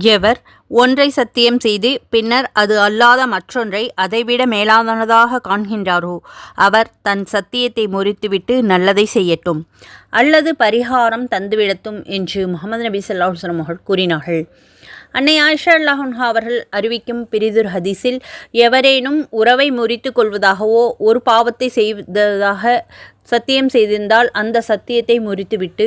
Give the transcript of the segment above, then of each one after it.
எவர் ஒன்றை சத்தியம் செய்து பின்னர் அது அல்லாத மற்றொன்றை அதைவிட மேலானதாக காண்கின்றாரோ அவர் தன் சத்தியத்தை முறித்துவிட்டு நல்லதை செய்யட்டும். அல்லது பரிகாரம் தந்துவிடட்டும் என்று முகமது நபி சல்லாஹ் அவர்கள் கூறினார்கள். அன்னை ஆயிஷா அல்லாஹுன்ஹா அவர்கள் அறிவிக்கும் பிரிதுர் ஹதீஸில் எவரேனும் உறவை முறித்து கொள்வதாகவோ ஒரு பாவத்தை செய்ததாக சத்தியம் செய்திருந்தால் அந்த சத்தியத்தை முறித்துவிட்டு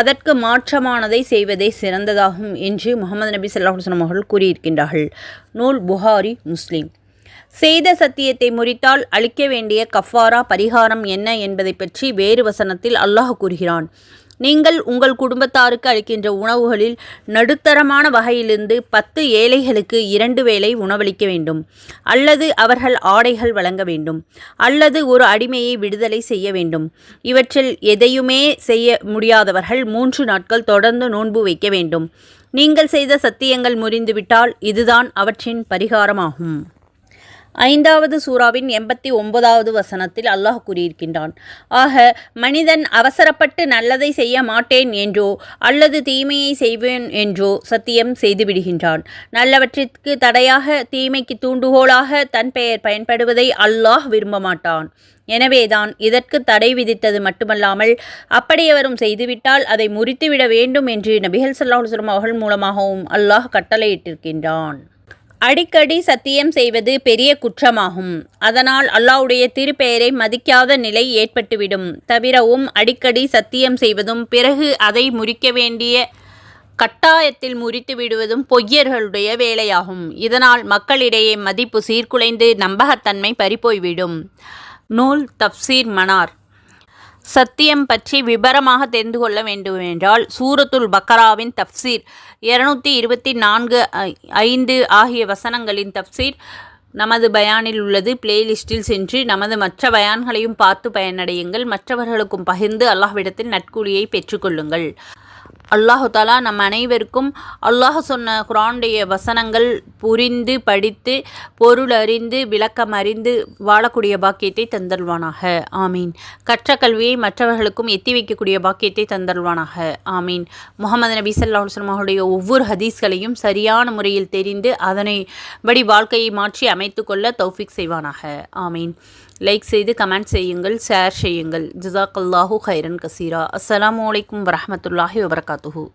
அதற்கு மாற்றமானதை செய்வதே சிறந்ததாகும் என்று முகமது நபி ஸல்லல்லாஹு அவர்கள் கூறியிருக்கின்றார்கள். நூல் புகாரி முஸ்லீம். செய்த சத்தியத்தை முறித்தால் அளிக்க வேண்டிய கஃபாரா பரிகாரம் என்ன என்பதை பற்றி வேறு வசனத்தில் அல்லாஹ் கூறுகிறான். நீங்கள் உங்கள் குடும்பத்தாருக்கு அளிக்கின்ற உணவுகளில் நடுத்தரமான வகையிலிருந்து பத்து ஏழைகளுக்கு இரண்டு வேளை உணவளிக்க வேண்டும். அல்லது அவர்கள் ஆடைகள் வழங்க வேண்டும். அல்லது ஒரு அடிமையை விடுதலை செய்ய வேண்டும். இவற்றில் எதையுமே செய்ய முடியாதவர்கள் மூன்று நாட்கள் தொடர்ந்து நோன்பு வைக்க வேண்டும். நீங்கள் செய்த சத்தியங்கள் முறிந்துவிட்டால் இதுதான் அவற்றின் பரிகாரமாகும். ஐந்தாவது சூறாவின் எண்பத்தி ஒன்பதாவது வசனத்தில் அல்லாஹ் கூறியிருக்கின்றான். ஆக மனிதன் அவசரப்பட்டு நல்லதை செய்ய மாட்டேன் என்றோ அல்லது தீமையை செய்வேன் என்றோ சத்தியம் செய்துவிடுகின்றான். நல்லவற்றிற்கு தடையாக தீமைக்கு தூண்டுகோலாக தன் பெயர் பயன்படுவதை அல்லாஹ் விரும்ப மாட்டான். எனவேதான் இதற்கு தடை விதித்தது மட்டுமல்லாமல் அப்படியவரும் செய்துவிட்டால் அதை முறித்துவிட வேண்டும் என்று நபிகள் ஸல்லல்லாஹு அவர்கள் மூலமாகவும் அல்லாஹ் கட்டளையிட்டிருக்கின்றான். அடிக்கடி சத்தியம் செய்வது பெரிய குற்றமாகும். அதனால் அல்லாஹ்வுடைய திருப்பெயரை மதிக்காத நிலை ஏற்பட்டுவிடும். தவிரவும் அடிக்கடி சத்தியம் செய்வதும் பிறகு அதை முறிக்க வேண்டிய கட்டாயத்தில் முறித்து விடுவதும் பொய்யர்களுடைய வேலையாகும். இதனால் மக்களிடையே மதிப்பு சீர்குலைந்து நம்பகத்தன்மை பறிப்போய்விடும் நூல் தப்சீர் மனார். சத்தியம் பற்றி விபரமாக தெரிந்து கொள்ள வேண்டுமென்றால் சூரத்துல் பக்கராவின் தப்சீர் இருநூத்தி இருபத்தி நான்கு ஐந்து ஆகிய வசனங்களின் தப்சீர் நமது பயானில் உள்ளது. பிளேலிஸ்டில் சென்று நமது மற்ற பயான்களையும் பார்த்து பயனடையுங்கள். மற்றவர்களுக்கும் பகிர்ந்து அல்லாஹ்விடத்தில் நட்கூலியை பெற்றுக்கொள்ளுங்கள். அல்லாஹு தாலா நம் அனைவருக்கும் அல்லாஹ் சொன்ன குரானுடைய வசனங்கள் புரிந்து படித்து பொருள் அறிந்து விளக்கம் அறிந்து வாழக்கூடிய பாக்கியத்தை தந்தல்வானாக ஆமீன். கற்ற கல்வியை மற்றவர்களுக்கும் எத்தி வைக்கக்கூடிய பாக்கியத்தை தந்தல்வானாக ஆமீன். முகமது நபி ஸல்லல்லாஹு அலைஹி ஒவ்வொரு ஹதீஸ்களையும் சரியான முறையில் தெரிந்து அதனை படி வாழ்க்கையை மாற்றி அமைத்து கொள்ள தௌஃபிக் செய்வானாக. ஆமீன். லைக் செய்து கமெண்ட் செய்யுங்கள் ஷேர் செய்யுங்கள். ஜிசாக்கல்லாஹு ஹைரன் கசீரா. அஸ்லாம் வலைக்கம் வரமத்துல்லாஹி wabarakatuhu